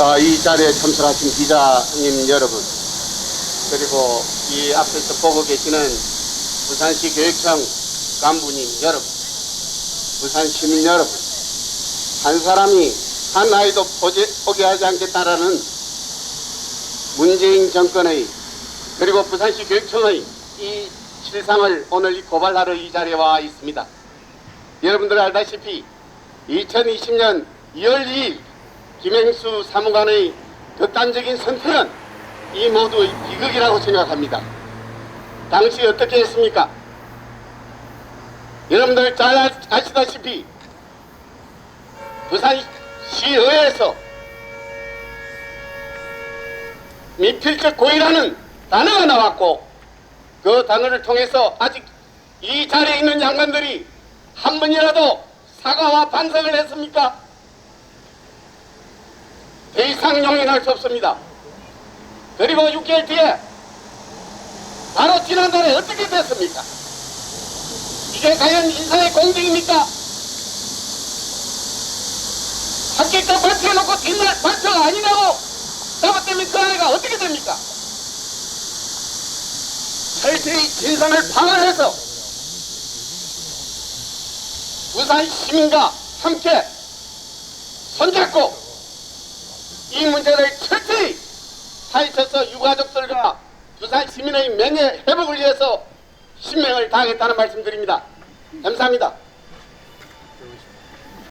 어, 이 자리에 참석하신 기자님 여러분, 그리고 이 앞에서 보고 계시는 부산시 교육청 간부님 여러분, 부산 시민 여러분, 한 사람이 한 아이도 포기, 포기하지 않겠다라는 문재인 정권의 그리고 부산시 교육청의 이 실상을 오늘 이 고발하러 이 자리에 와 있습니다. 여러분들 알다시피 2020년 2월 2일 김행수 사무관의 극단적인 선택은 이 모두의 비극이라고 생각합니다. 당시 어떻게 했습니까? 여러분들 잘 아- 아시다시피 부산시의회에서 미필적 고의라는 단어가 나왔고 그 단어를 통해서 아직 이 자리에 있는 양반들이 한 번이라도 사과와 반성을 했습니까? 더 이상 용인할 수 없습니다. 그리고 6개월 뒤에 바로 지난달에 어떻게 됐습니까? 이게 과연 인사의 공직입니까? 합격자 발표해놓고 뒷날 발표가 아니라고 잘못되면 그 아이가 어떻게 됩니까? 철저히 진상을 방어해서 부산 시민과 함께 손잡고 이 문제를 철저히 파헤쳐서 유가족들과 부산 시민의 명예 회복을 위해서 신명을 다하겠다는 말씀드립니다. 감사합니다.